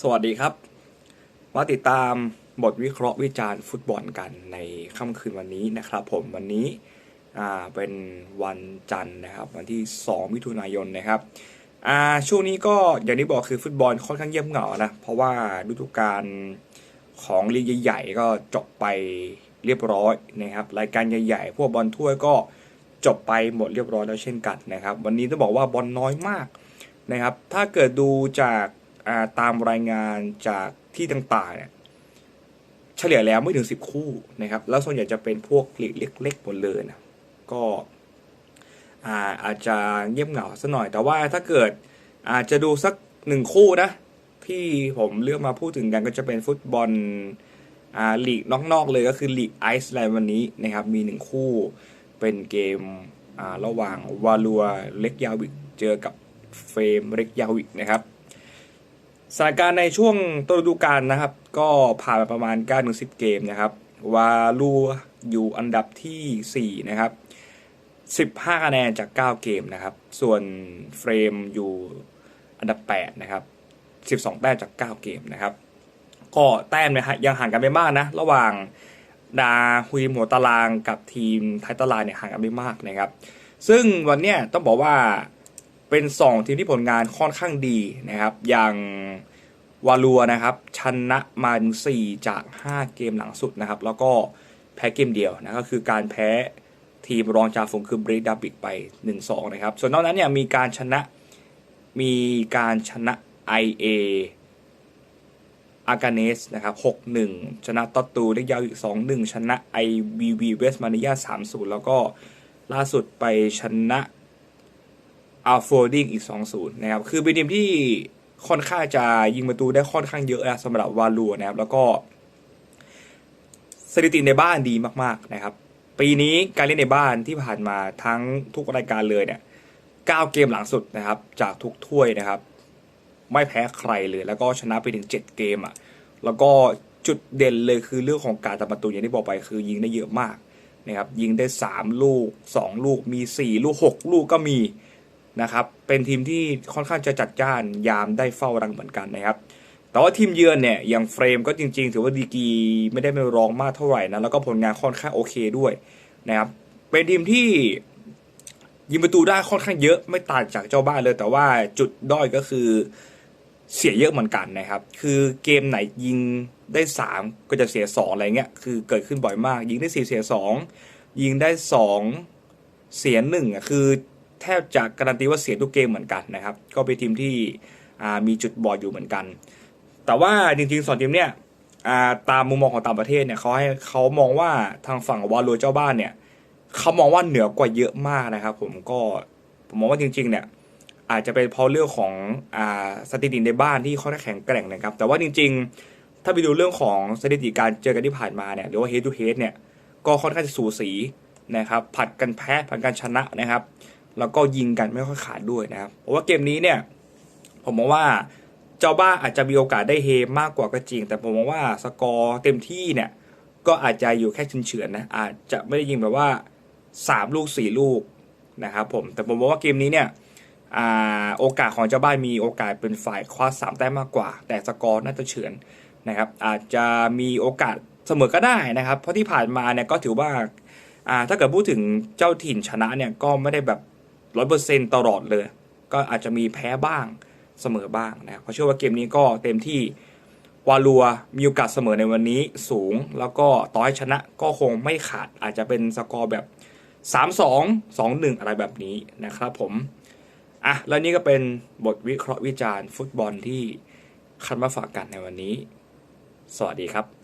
สวัสดีครับ มาติดตามบทวิเคราะห์วิจารณ์ฟุตบอลกันในค่ำคืนวันนี้นะครับผมวันนี้เป็นวันจันทร์นะครับ วันที่ 2 มิถุนายนนะครับช่วงนี้ก็อย่างที่บอกคือฟุตบอลค่อนข้างเงียบเหงานะ เพราะว่าฤดูกาลของลีกใหญ่ๆก็จบไปเรียบร้อยนะครับ รายการใหญ่ๆ พวกบอลถ้วยก็จบไปหมดเรียบร้อยแล้วเช่นกันนะครับ วันนี้ต้องบอกว่าบอลน้อยมากนะครับ ถ้าเกิดดูจาก ตามรายงานจากที่ต่างๆเนี่ยเฉลี่ยแล้วไม่ถึง 10 คู่นะครับ แล้วส่วนใหญ่จะเป็นพวกลีกเล็กๆหมดเลยนะก็อาอาจจะเงียบเหงาสัหน่อย แต่ว่าถ้าเกิดอาจจะดูสักหนึ่งคู่นะ ที่ผมเลือกมาพูดถึงกันก็จะเป็นฟุตบอลลีกนอกๆเลยก็คือลีกไอซ์แลนด์วันนี้นะครับ มีหนึ่งคู่เป็นเกมระหว่างวาลัวเล็กยาวิกเจอกับเฟรมเล็กยาวิกนะครับ สถานการณ์ในช่วงต้นฤดูกาลนะครับ ก็ผ่านมาประมาณ9ถึง10 เกมนะครับวาลูอยู่อันดับทีสี่ 4 นะครับ 15 คะแนนจาก 9 เกมนะครับ ส่วนเฟรมอยู่อันดับ 8 นะครับ 12 แต้มจาก 9 เกมนะครับ ก็แต้มนี่ยฮะยังห่างกันไม่มากนะ ระหว่างดาฮุยหัวตารางกับทีมไทยตารางเนี่ยห่างกันไม่มากนะครับ ซึ่งวันเนี้ยต้องบอกว่า เป็น 2 ทีมที่ผลงานค่อนข้างดีนะครับ อย่างวาลัวนะครับชนะมาถึง4จาก 5 เกมหลังสุดนะครับ แล้วก็แพ้เกมเดียวนะก็คือการแพ้ทีมรองจ่าฝูงคือบริดาบิกไป 1-2 นะครับ ส่วนนอกนั้นเนี่ยมีการชนะมีการชนะ IA อากาเนสนะครับ 6-1 ชนะตอตตูได้ยาวอีก 2-1 ชนะ IBV เวสมาเนีย3-0 แล้วก็ล่าสุดไปชนะ อัลโฟดิงอีก 2-0 นะครับ คือเป็นทีมที่ค่อนข้างจะยิงประตูได้ค่อนข้างเยอะนะสำหรับวาลูนะครับ แล้วก็สถิติในบ้านดีมาก ๆ นะครับ ปีนี้การเล่นในบ้านที่ผ่านมาทั้งทุกรายการเลยเนี่ย9เกมหลังสุดนะครับ จากทุกถ้วยนะครับ ไม่แพ้ใครเลย แล้วก็ชนะไปถึง 7 เกมอะ แล้วก็จุดเด่นเลยคือเรื่องของการทำประตูอย่างที่บอกไปคือยิงได้เยอะมากนะครับ ยิงได้ 3 ลูก 2 ลูกมี 4 ลูก 6 ลูกก็มี นะครับเป็นทีมที่ค่อนข้างจะจัดจ้านยามได้เฝ้ารังเหมือนกันนะครับแต่ว่าทีมเยือนเนี่ยอย่างเฟรมก็จริงๆ ถือว่าดีกีไม่ได้ไม่รองมากเท่าไหร่นะแล้วก็ผลงานค่อนข้างโอเคด้วยนะครับเป็นทีมที่ยิงประตูได้ค่อนข้างเยอะไม่ต่างจากเจ้าบ้านเลย แต่ว่าจุดด้อยก็คือเสียเยอะเหมือนกันนะครับ คือเกมไหนยิงได้ 3 ก็จะเสีย 2 อะไรเงี้ย คือเกิดขึ้นบ่อยมาก ยิงได้ 4 เสีย 2 ยิงได้ 2 เสีย1อะคือ แทบจะการันตีว่าเสียทุกเกมเหมือนกันนะครับ ก็เป็นทีมที่มีจุดบอดอยู่เหมือนกัน แต่ว่าจริงๆสองทีมเนี่ยตามมุมมองของต่างประเทศเนี่ยเขาให้เขามองว่าทางฝั่งวาโลเจ้าบ้านเนี่ยเขามองว่าเหนือกว่าเยอะมากนะครับผมก็ผมมองว่าจริงๆเนี่ยอาจจะเป็นเพราะเรื่องของอ่าสถิติในบ้านที่ค่อนข้าแข็งแกร่งนะครับ แต่ว่าจริงๆ ถ้าไปดูเรื่องของสถิติการเจอกันที่ผ่านมาเนี่ยหรือว่า head to head เนี่ยก็ค่อนข้างจะสูสีนะครับผัดกันแพ้ผัดกันชนะนะครับ แล้วก็ยิงกันไม่ค่อยขาดด้วยนะครับเพราะว่าเกมนี้เนี่ยผมมองว่าเจ้าบ้านอาจจะมีโอกาสได้เฮมากกว่าก็จริง แต่ผมมองว่าสกอร์เต็มที่เนี่ยก็อาจจะอยู่แค่เฉือนๆนะอาจจะไม่ได้ยิงแบบว่าสามลูกสี่ลูกนะครับผมแต่ผมบอกว่าเกมนี้เนี่ยอโอกาสของเจ้าบ้านมีโอกาสเป็นฝ่ายคว้าสามแต้มมากกว่า แต่สกอร์น่าจะเฉือนนะครับอาจจะมีโอกาสเสมอก็ได้นะครับ เพราะที่ผ่านมาเนี่ยก็ถือว่าถ้าเกิดพูดถึงเจ้าถิ่นชนะเนี่ยก็ไม่ได้แบบ ร้อยเปอร์เซ็นต์ตลอดเลย ก็อาจจะมีแพ้บ้างเสมอบ้างนะครับเพราะเชื่อว่าเกมนี้ก็เต็มที่วาลัวมีโอกาสเสมอในวันนี้สูง แล้วก็ต่อให้ชนะก็คงไม่ขาดอาจจะเป็นสกอร์แบบ 3 2 2 1 อะไรแบบนี้นะครับผมอะแล้วนี่ก็เป็นบทวิเคราะห์วิจารณ์ฟุตบอลที่คัดมาฝากกันในวันนี้ สวัสดีครับ